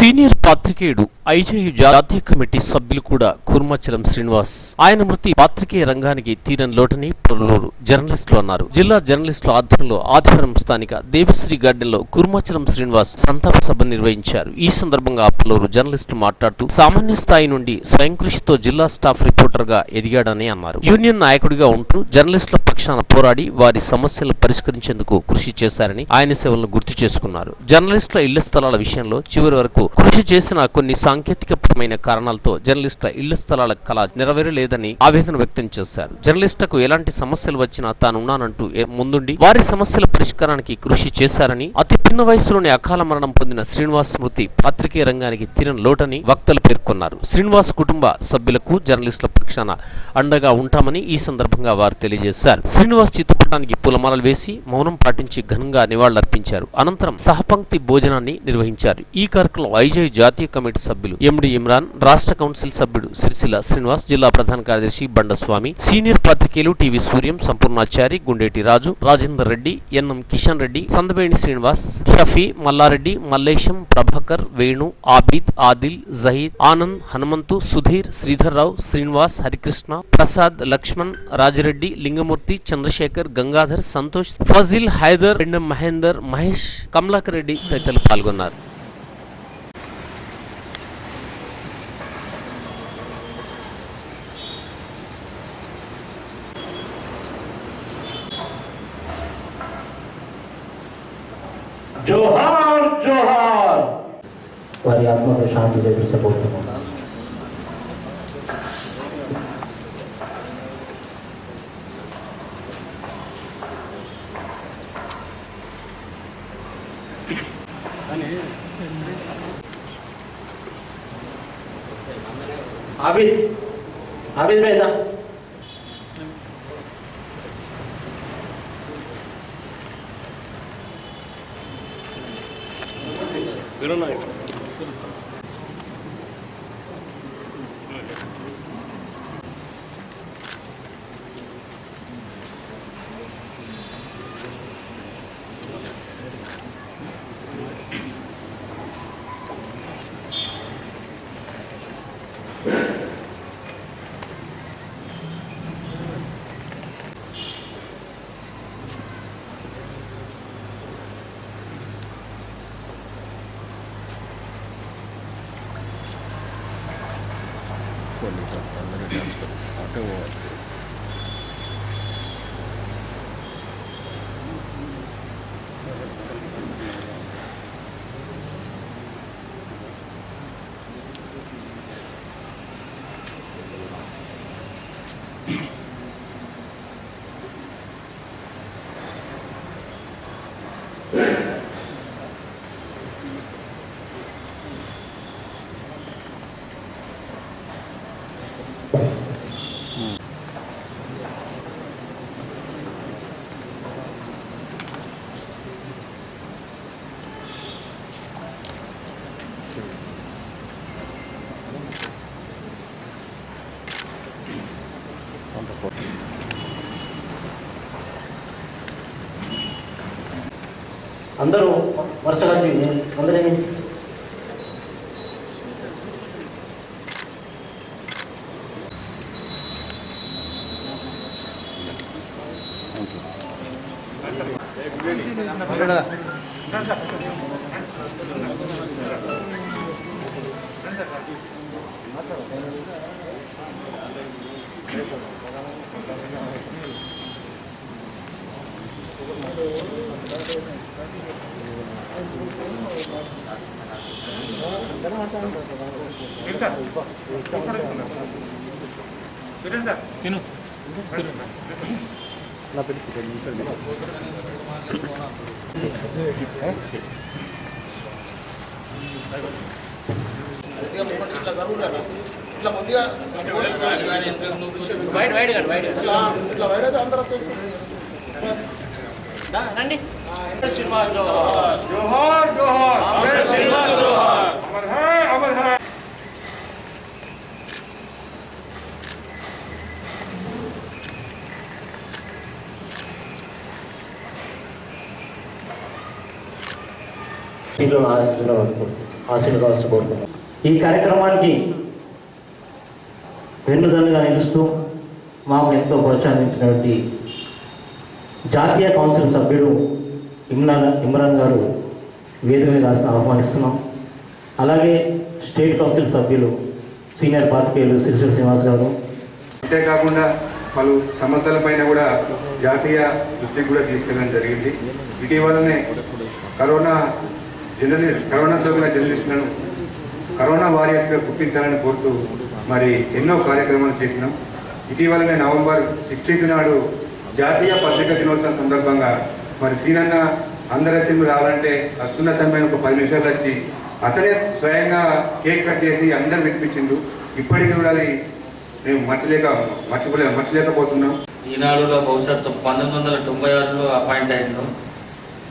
Senior పాత్రికేయుడు IJU జాతీయ committee సభ్యులు కూడా కుర్మాచలం శ్రీనివాస్. ఆయన మృతి పాత్రికేయ రంగానికి తీరని లోటని పలువురు జర్నలిస్టులు అన్నారు. జిల్లా జర్నలిస్టుల ఆధ్వర్యంలో ఆదివారం స్థానిక దేవశ్రీ గార్డెన్లో కుర్మాచలం శ్రీనివాస్ సంతాప సభ నిర్వహించారు. ఈ సందర్భంగా పలువురు జర్నలిస్టులు మాట్లాడుతూ సామాన్య స్థాయి నుండి స్వయం కృషితో జిల్లా స్టాఫ్ రిపోర్టర్గా ఎదిగాడని అన్నారు. యూనియన్ నాయకుడిగా ఉంటూ జర్నలిస్టుల పక్షాన పోరాడి వారి సమస్యలు పరిష్కరించేందుకు కృషి చేశారని ఆయన సేవలను గుర్తు చేసుకున్నారు. జర్నలిస్టుల ఇళ్ళ స్థలాల విషయంలో చివరి వరకు కృషి చేసిన కొన్ని సాంకేతికపరమైన కారణాలతో జర్నలిస్టుల ఇళ్ళ స్థలాల కళ నెరవేరలేదని ఆవేదన వ్యక్తం చేశారు. జర్నలిస్టుకు ఎలాంటి సమస్యలు వచ్చినా తానున్నానంటూ ఏ- ముందుండి వారి సమస్యల పరిష్కారానికి కృషి చేశారని అతి పిన్న వయసులోనే అకాల మరణం పొందిన శ్రీనివాస్ స్మృతి పాత్రికేయ రంగానికి తీరని లోటని వక్తలు పేర్కొన్నారు. శ్రీనివాస్ కుటుంబ సభ్యులకు జర్నలిస్టుల పక్షాన అండగా ఉంటామని ఈ సందర్భంగా వారు తెలియజేశారు. శ్రీనివాస్ చిత్రపటానికి పూలమాలలు వేసి మౌనం పాటించి ఘనంగా నివాళులర్పించారు. అనంతరం సహపంక్తి భోజనాన్ని నిర్వహించారు. ఈ కార్యక్రమంలో ఐజై జాతీయ కమిటీ సభ్యులు ఎండి ఇమ్రాన్ రాష్ట్ర కౌన్సిల్ సభ్యుడు సిరిసిల్ల శ్రీనివాస్ జిల్లా ప్రధాన కార్యదర్శి బండస్వామి సీనియర్ పాత్రికేయులు టీవీ సూర్యం సంపూర్ణాచారి గుండేటి రాజు రాజేందర్ రెడ్డి ఎన్ఎం కిషన్ రెడ్డి సందవేణి శ్రీనివాస్ షఫీ మల్లారెడ్డి మల్లేశం ప్రభాకర్ వేణు ఆబిద్ ఆదిల్ జహీద్ ఆనంద్ హనుమంతు సుధీర్ శ్రీధర్ రావు శ్రీనివాస్ హరికృష్ణ ప్రసాద్ లక్ష్మణ్ రాజరెడ్డి లింగమూర్తి చంద్రశేఖర్ గంగాధర్ సంతోష్ ఫజిల్ హైదర్ రెండం మహేందర్ మహేష్ కమలాకర్ రెడ్డి తదితరులు పాల్గొన్నారు జోహార్ జోహార్ వారి ఆత్మకు శాంతి లభించబోతున్నాం ఆబిద్ తీసుకోండి సార్. అందరూ వరుసగా అందరూ ఇట్లా కొద్దిగా వైడ్ వైడ్ వైడ్. ఇట్లా ఇట్లా వైడ్ అయితే అందరూ వచ్చేస్తారు. రండి. శ్రీనివాస్ జోహార్? జోహార్ జోహార్. శ్రీనివాస్ జోహార్. అమర్ హై అమర్ హై. సీట్లో నాలుగు పడుతుంది ఆశీర్వాదాలు కోరుతున్నాం ఈ కార్యక్రమానికి వెన్నుదన్నుగా నిలుస్తూ మాకు ఎంతో ప్రోత్సహించినటువంటి జాతీయ కౌన్సిల్ సభ్యుడు ఇమ్రాన్ ఇమ్రాన్ గారు వేదిక మీద ఆహ్వానిస్తున్నాం. అలాగే స్టేట్ కౌన్సిల్ సభ్యులు సీనియర్ పాత్రికేయులు సిరిసిల శ్రీనివాస్ గారు. అంతేకాకుండా పలు సమస్యలపైన కూడా జాతీయ దృష్టికి కూడా తీసుకెళ్ళడం జరిగింది. ఇటీవలనే కరోనా జర్నలిస్ట్ కరోనా సోకిన జర్నలిస్టులను కరోనా వారియర్స్గా గుర్తించాలని కోరుతూ మరి ఎన్నో కార్యక్రమాలు చేసినాం. ఇటీవలనే నవంబర్ సిక్స్టీన్త్ నాడు జాతీయ పత్రికా దినోత్సవం సందర్భంగా మరి సీనన్న అందరు రావాలంటే వస్తున్న తమ్మైన ఒక పది నిమిషాలు వచ్చి అతనే స్వయంగా కేక్ కట్ చేసి అందరు వినిపించిండు ఇప్పటికీ కూడా అది మేము మర్చిలేక మర్చిపోలే మర్చిలేకపోతున్నాం. ఈనాడులో బహుశా పంతొమ్మిది వందల తొంభై ఆరులో అపాయింట్ అయ్యాను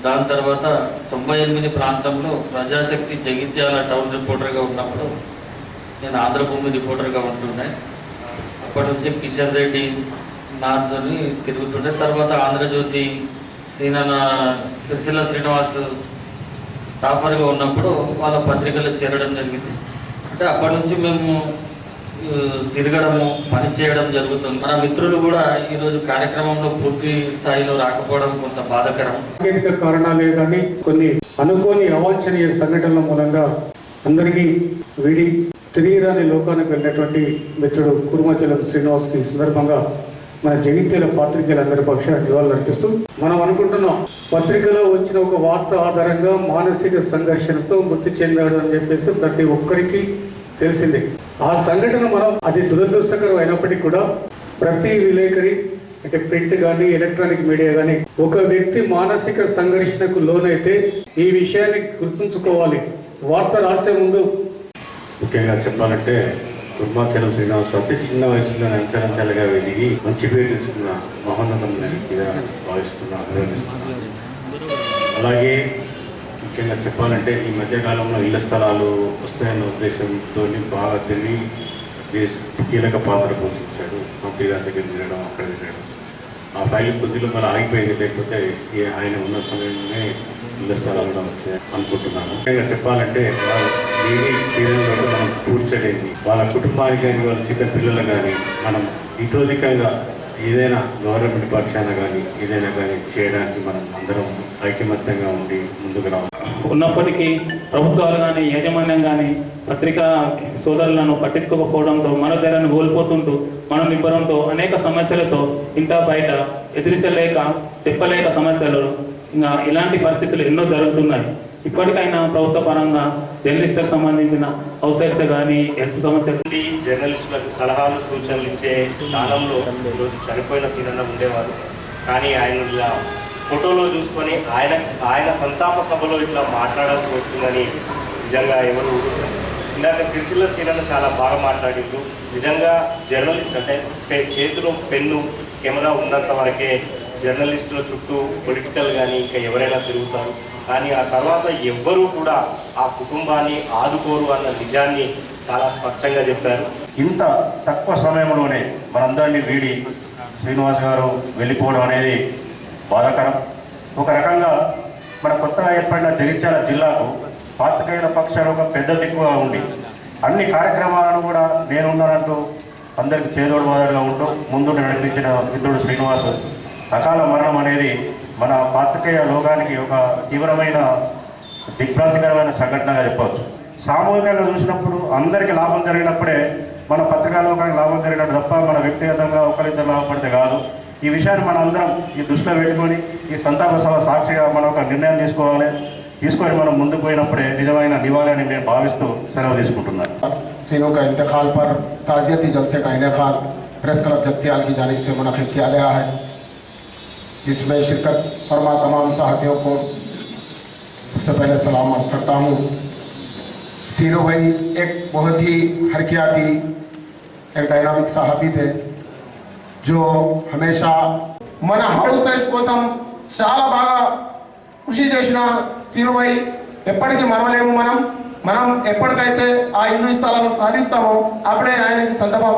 దాని తర్వాత తొంభై ఎనిమిది ప్రాంతంలో ప్రజాశక్తి జగిత్యాల టౌన్ రిపోర్టర్గా ఉన్నప్పుడు నేను ఆంధ్రభూమి రిపోర్టర్గా ఉంటుండే. అప్పటి నుంచి కిషన్ రెడ్డి నాతోని తిరుగుతుండే తర్వాత ఆంధ్రజ్యోతి సీనన సిరిసిల్ల శ్రీనివాస్ స్టాఫర్గా ఉన్నప్పుడు వాళ్ళ పత్రికలో చేరడం జరిగింది. అంటే అప్పటి నుంచి మేము తిరగడము పని చేయడం జరుగుతుంది. మన మిత్రులు కూడా ఈరోజు కార్యక్రమంలో పూర్తి స్థాయిలో రాకపోవడం కొంత బాధకరం. సాంకేతిక కారణాలే కానీ కొన్ని అనుకోని అవాంఛనీయ సంఘటనల మూలంగా అందరికీ వీడి తిరిగి రాని లోకానికి వెళ్ళినటువంటి మిత్రుడు కురుమాచలం శ్రీనివాస్కి సందర్భంగా మన జగిత్యాల పాత్రికలందరి పక్షాన నివాళులు అర్పిస్తూ మనం అనుకుంటున్నాం పత్రికలో వచ్చిన ఒక వార్త ఆధారంగా మానసిక సంఘర్షణతో మృతి చెందాడు అని చెప్పేసి ప్రతి ఒక్కరికి తెలిసిందే. ఆ సంఘటన మనం అది దురదృష్టకరం అయినప్పటికీ కూడా ప్రతి విలేకరి అంటే ప్రింట్ కానీ ఎలక్ట్రానిక్ మీడియా కానీ ఒక వ్యక్తి మానసిక సంఘర్షణకు లోనైతే ఈ విషయాన్ని గుర్తుంచుకోవాలి. వార్త రాసే ముందు ముఖ్యంగా చెప్పాలంటే దుర్మాచలం శ్రీనివాస్ అతి చిన్న వయసులో అంచెలంచెలుగా వెలిగి మంచి పేరు తెచ్చుకున్న మహోన్నతమైన వ్యక్తిగా భావిస్తున్నా అలాగే ముఖ్యంగా చెప్పాలంటే ఈ మధ్యకాలంలో ఇళ్ళ స్థలాలు వస్తాయన్న ఉద్దేశంతో బాగా తిరిగి కీలక పాత్ర పోషించాడు. మంత్రి గారి దగ్గర తిరగడం అక్కడ తిరగడం. ఆ ఫైల్ కొద్దిలో మరి ఆగిపోయింది లేకపోతే ఆయన ఉన్న సమయంలోనే ఇళ్ళ స్థలాలు అనుకుంటున్నాను. ముఖ్యంగా చెప్పాలంటే వారు మనం కూర్చలేంది వాళ్ళ కుటుంబానికి కానీ వాళ్ళ చిన్న పిల్లలు కానీ మనం ఇటోధికంగా ఏదైనా గవర్నమెంట్ పక్షాన కానీ ఏదైనా కానీ చేయడానికి మనం అందరం ఐకమత్యంగా ఉండి ముందుకు రావాలి. ఉన్నప్పటికీ ప్రభుత్వాలు కానీ యాజమాన్యం కానీ పత్రికా సోదరులను పట్టించుకోకపోవడంతో మనోధైర్యాన్ని కోల్పోతుంటూ మనం నిబ్బరంతో అనేక సమస్యలతో ఇంటా బయట ఎదిరించలేక చెప్పలేక సమస్యలు ఇంకా ఇలాంటి పరిస్థితులు ఎన్నో జరుగుతున్నాయి. ఇప్పటికైనా ప్రభుత్వ పరంగా జర్నలిస్టులకు సంబంధించిన అవసరస కానీ హెల్త్ సమస్యలు జర్నలిస్టులకు సలహాలు సూచనలు ఇచ్చే స్థానంలో ఈరోజు చనిపోయిన సీనన్న ఉండేవారు. కానీ ఆయన ఇలా ఫోటోలో చూసుకొని ఆయన ఆయన సంతాప సభలో ఇట్లా మాట్లాడాల్సి వస్తుందని నిజంగా ఎవరు ఇందాక సిరిసిల్ల సీనన్న చాలా బాగా మాట్లాడిండు. నిజంగా జర్నలిస్ట్ అంటే చేతిలో పెన్ను కెమెరా ఉన్నంత వరకే జర్నలిస్టుల చుట్టూ పొలిటికల్ కానీ ఇంకా ఎవరైనా తిరుగుతారు. కానీ ఆ తర్వాత ఎవ్వరూ కూడా ఆ కుటుంబాన్ని ఆదుకోరు అన్న నిజాన్ని చాలా స్పష్టంగా చెప్పారు. ఇంత తక్కువ సమయంలోనే మనందరినీ వీడి శ్రీనివాస్ గారు వెళ్ళిపోవడం అనేది బాధాకరం. ఒక రకంగా మన కొత్తగా ఏర్పడిన జగిత్యాల జిల్లాకు పాత్రికేయుల పక్షాన ఒక పెద్ద దిక్కుగా ఉండి అన్ని కార్యక్రమాలను కూడా నేనున్నానంటూ అందరికి చేదోడు వాదడుగా ఉంటూ ముందు నడిపించిన మిత్రుడు శ్రీనివాస్ అకాల మరణం అనేది మన పాత్రికేయ లోకానికి ఒక తీవ్రమైన దిగ్భ్రాంతికరమైన సంఘటనగా చెప్పవచ్చు సామూహికంగా చూసినప్పుడు అందరికీ లాభం జరిగినప్పుడే మన పత్రికా లోకానికి లాభం జరిగినట్టు తప్ప మన వ్యక్తిగతంగా ఒకరిద్దరు లాభపడితే కాదు ఈ విషయాన్ని మనం అందరం ఈ దృష్టిలో పెట్టుకొని ఈ సంతాప సభ సాక్షిగా మనం ఒక నిర్ణయం తీసుకోవాలి తీసుకొని మనం ముందుకు పోయినప్పుడే నిజమైన నివాళి అని నేను భావిస్తూ సెలవు తీసుకుంటున్నాను तीनों का इंतकाल पर ताज़ियती जलसे का इनका प्रेस क्लब जगतियाल की जानिब से मुनद किया गया है जिसमें शिरकत फरमा तमाम साथियों को सबसे पहले सलाम अर्ज करता हूँ सीनो भाई एक बहुत ही हरकियाती एक डायनामिक सहाफ़ी थे जो హమేషా మన హౌస్ సైజ్ కోసం చాలా బాగా కృషి చేసిన సీనుభాయ్ ఎప్పటికీ మరవలేము మనం మనం ఎప్పటికైతే ఆ ఇల్లు స్థలాలను సాధిస్తామో అప్పుడే ఆయనకి సందర్భం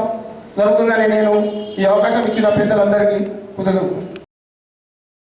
జరుగుతుందని నేను ఈ అవకాశం ఇచ్చిన పెద్దలందరికీ కృతజ్ఞతలు